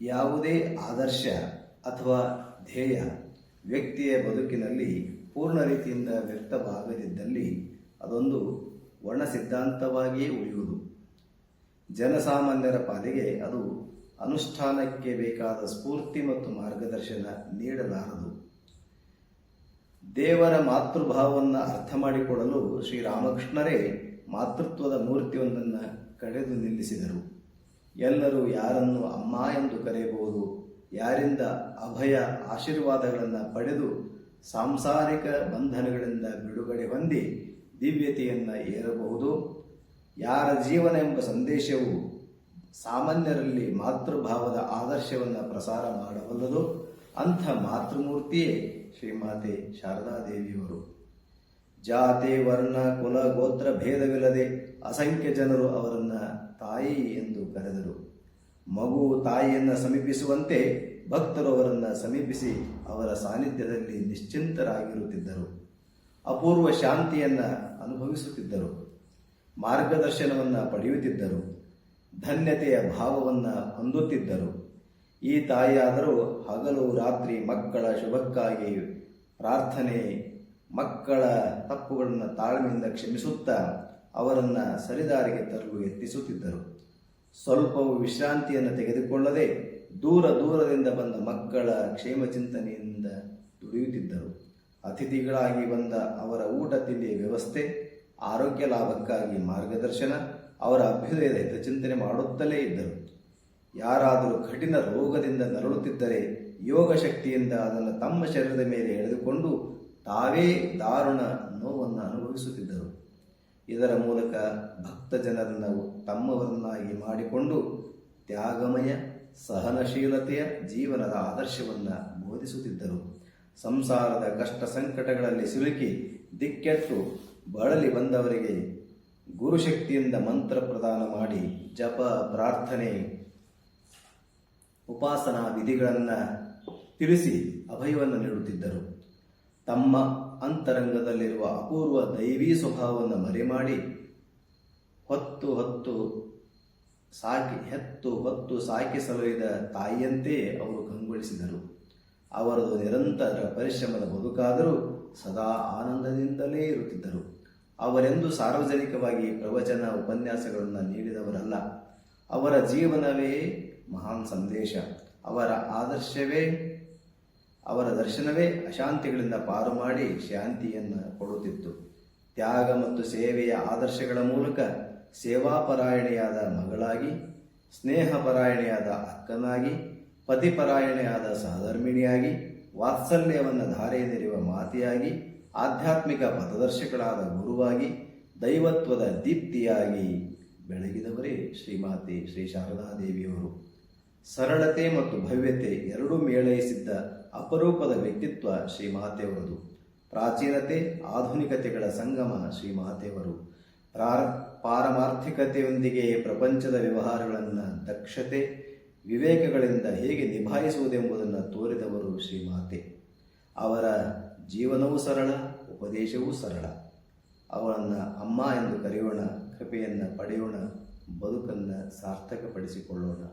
ಯಾವುದೇ ಆದರ್ಶ ಅಥವಾ ಧ್ಯೇಯ ವ್ಯಕ್ತಿಯ ಬದುಕಿನಲ್ಲಿ ಪೂರ್ಣ ರೀತಿಯಿಂದ ವ್ಯಕ್ತವಾಗದಿದ್ದಲ್ಲಿ ಅದೊಂದು ವರ್ಣ ಸಿದ್ಧಾಂತವಾಗಿಯೇ ಉಳಿಯುವುದು. ಜನಸಾಮಾನ್ಯರ ಪಾಲಿಗೆ ಅದು ಅನುಷ್ಠಾನಕ್ಕೆ ಬೇಕಾದ ಸ್ಫೂರ್ತಿ ಮತ್ತು ಮಾರ್ಗದರ್ಶನ ನೀಡಲಾರದು. ದೇವರ ಮಾತೃಭಾವವನ್ನು ಅರ್ಥ ಮಾಡಿಕೊಡಲು ಶ್ರೀರಾಮಕೃಷ್ಣರೇ ಮಾತೃತ್ವದ ಮೂರ್ತಿಯೊಂದನ್ನು ಕಡೆದು ನಿಲ್ಲಿಸಿದರು. ಎಲ್ಲರೂ ಯಾರನ್ನು ಅಮ್ಮ ಎಂದು ಕರೆಯಬಹುದು, ಯಾರಿಂದ ಅಭಯ ಆಶೀರ್ವಾದಗಳನ್ನು ಪಡೆದು ಸಾಂಸಾರಿಕ ಬಂಧನಗಳಿಂದ ಬಿಡುಗಡೆ ಹೊಂದಿ ದಿವ್ಯತೆಯನ್ನು ಏರಬಹುದು. ಯಾರ ಜೀವನ ಎಂಬ ಸಂದೇಶವು ಸಾಮಾನ್ಯರಲ್ಲಿ ಮಾತೃಭಾವದ ಆದರ್ಶವನ್ನು ಪ್ರಸಾರ ಮಾಡಬಲ್ಲದು. ಅಂಥ ಮಾತೃಮೂರ್ತಿಯೇ ಶ್ರೀಮಾತೆ ಶಾರದಾದೇವಿಯವರು. ಜಾತಿ, ವರ್ಣ, ಕುಲ, ಗೋತ್ರ ಭೇದವಿಲ್ಲದೆ ಅಸಂಖ್ಯ ಜನರು ಅವರನ್ನ ತಾಯಿ ಎಂದು ಕರೆದರು. ಮಗು ತಾಯಿಯನ್ನ ಸಮೀಪಿಸುವಂತೆ ಭಕ್ತರು ಅವರನ್ನ ಸಮೀಪಿಸಿ ಅವರ ಸಾನ್ನಿಧ್ಯದಲ್ಲಿ ನಿಶ್ಚಿಂತರಾಗಿರುತ್ತಿದ್ದರು. ಅಪೂರ್ವ ಶಾಂತಿಯನ್ನ ಅನುಭವಿಸುತ್ತಿದ್ದರು. ಮಾರ್ಗದರ್ಶನವನ್ನ ಪಡೆಯುತ್ತಿದ್ದರು. ಧನ್ಯತೆಯ ಭಾವವನ್ನ ಹೊಂದುತ್ತಿದ್ದರು. ಈ ತಾಯಿಯಾದರೂ ಹಗಲು ರಾತ್ರಿ ಮಕ್ಕಳ ಶುಭಕ್ಕಾಗಿ ಪ್ರಾರ್ಥನೆ ಮಕ್ಕಳ ತಪ್ಪುಗಳನ್ನು ತಾಳ್ಮೆಯಿಂದ ಕ್ಷಮಿಸುತ್ತಾ ಅವರನ್ನು ಸರಿದಾರಿಗೆ ತರಲು ಯತ್ನಿಸುತ್ತಿದ್ದರು. ಸ್ವಲ್ಪವೂ ವಿಶ್ರಾಂತಿಯನ್ನು ತೆಗೆದುಕೊಳ್ಳದೆ ದೂರ ದೂರದಿಂದ ಬಂದ ಮಕ್ಕಳ ಕ್ಷೇಮ ಚಿಂತನೆಯಿಂದ ದುಡಿಯುತ್ತಿದ್ದರು. ಅತಿಥಿಗಳಾಗಿ ಬಂದ ಅವರ ಊಟ ತಿಂಡಿಯ ವ್ಯವಸ್ಥೆ, ಆರೋಗ್ಯ ಲಾಭಕ್ಕಾಗಿ ಮಾರ್ಗದರ್ಶನ, ಅವರ ಅಭ್ಯುದಯದ ಹಿತಚಿಂತನೆ ಮಾಡುತ್ತಲೇ ಇದ್ದರು. ಯಾರಾದರೂ ಕಠಿಣ ರೋಗದಿಂದ ನರಳುತ್ತಿದ್ದರೆ ಯೋಗ ಶಕ್ತಿಯಿಂದ ಅದನ್ನು ತಮ್ಮ ಶರೀರದ ಮೇಲೆ ಎಳೆದುಕೊಂಡು ತಾವೇ ದಾರುಣ ನೋವನ್ನು ಅನುಭವಿಸುತ್ತಿದ್ದರು. ಇದರ ಮೂಲಕ ಭಕ್ತ ಜನರನ್ನು ತಮ್ಮವರನ್ನಾಗಿ ಮಾಡಿಕೊಂಡು ತ್ಯಾಗಮಯ, ಸಹನಶೀಲತೆಯ ಜೀವನದ ಆದರ್ಶವನ್ನು ಬೋಧಿಸುತ್ತಿದ್ದರು. ಸಂಸಾರದ ಕಷ್ಟ ಸಂಕಟಗಳಲ್ಲಿ ಸಿಲುಕಿ ದಿಕ್ಕೆಟ್ಟು ಬಳಲಿ ಬಂದವರಿಗೆ ಗುರುಶಕ್ತಿಯಿಂದ ಮಂತ್ರ ಪ್ರದಾನ ಮಾಡಿ ಜಪ, ಪ್ರಾರ್ಥನೆ, ಉಪಾಸನಾ ವಿಧಿಗಳನ್ನು ತಿಳಿಸಿ ಅಭಯವನ್ನು ನೀಡುತ್ತಿದ್ದರು. ತಮ್ಮ ಅಂತರಂಗದಲ್ಲಿರುವ ಅಪೂರ್ವ ದೈವೀ ಸ್ವಭಾವವನ್ನು ಮರೆಮಾಡಿ ಹೊತ್ತು ಹೊತ್ತು ಸಾಕಿ, ಹೆತ್ತು ಹೊತ್ತು ಸಾಕಿ ಸಲಹಿದ ತಾಯಿಯಂತೆಯೇ ಅವರು ಕಂಗೊಳಿಸಿದರು. ಅವರದು ನಿರಂತರ ಪರಿಶ್ರಮದ ಬದುಕಾದರೂ ಸದಾ ಆನಂದದಿಂದಲೇ ಇರುತ್ತಿದ್ದರು. ಅವರೆಂದು ಸಾರ್ವಜನಿಕವಾಗಿ ಪ್ರವಚನ ಉಪನ್ಯಾಸಗಳನ್ನು ನೀಡಿದವರಲ್ಲ, ಅವರ ಜೀವನವೇ ಮಹಾನ್ ಸಂದೇಶ, ಅವರ ಆದರ್ಶವೇ ಅವರ ದರ್ಶನವೇ ಅಶಾಂತಿಗಳಿಂದ ಪಾರು ಮಾಡಿ ಶಾಂತಿಯನ್ನು ಕೊಡುತ್ತಿತ್ತು. ತ್ಯಾಗ ಮತ್ತು ಸೇವೆಯ ಆದರ್ಶಗಳ ಮೂಲಕ ಸೇವಾಪರಾಯಣೆಯಾದ ಮಗಳಾಗಿ, ಸ್ನೇಹಪರಾಯಣೆಯಾದ ಅಕ್ಕನಾಗಿ, ಪತಿಪರಾಯಣೆಯಾದ ಸಹಧರ್ಮಿಣಿಯಾಗಿ, ವಾತ್ಸಲ್ಯವನ್ನು ಧಾರೆಯೆನೆರುವ ಮಾತೆಯಾಗಿ, ಆಧ್ಯಾತ್ಮಿಕ ಪಥದರ್ಶಿಗಳಾದ ಗುರುವಾಗಿ, ದೈವತ್ವದ ದೀಪ್ತಿಯಾಗಿ ಬೆಳಗಿದವರೇ ಶ್ರೀಮಾತೆ ಶ್ರೀ ಶಾರದಾದೇವಿಯವರು. ಸರಳತೆ ಮತ್ತು ಭವ್ಯತೆ ಎರಡೂ ಮೇಳೈಸಿದ್ದ ಅಪರೂಪದ ವ್ಯಕ್ತಿತ್ವ ಶ್ರೀ ಮಹಾದೇವರದು. ಪ್ರಾಚೀನತೆ, ಆಧುನಿಕತೆಗಳ ಸಂಗಮ ಶ್ರೀ ಮಹಾದೇವರು. ಪಾರಮಾರ್ಥಿಕತೆಯೊಂದಿಗೆ ಪ್ರಪಂಚದ ವ್ಯವಹಾರಗಳನ್ನು ದಕ್ಷತೆ, ವಿವೇಕಗಳಿಂದ ಹೇಗೆ ನಿಭಾಯಿಸುವುದೆಂಬುದನ್ನು ತೋರಿದವರು ಶ್ರೀ ಮಾತೆ. ಅವರ ಜೀವನವೂ ಸರಳ, ಉಪದೇಶವೂ ಸರಳ. ಅವರನ್ನು ಅಮ್ಮ ಎಂದು ಕರೆಯೋಣ, ಕೃಪೆಯನ್ನು ಪಡೆಯೋಣ, ಬದುಕನ್ನು ಸಾರ್ಥಕಪಡಿಸಿಕೊಳ್ಳೋಣ.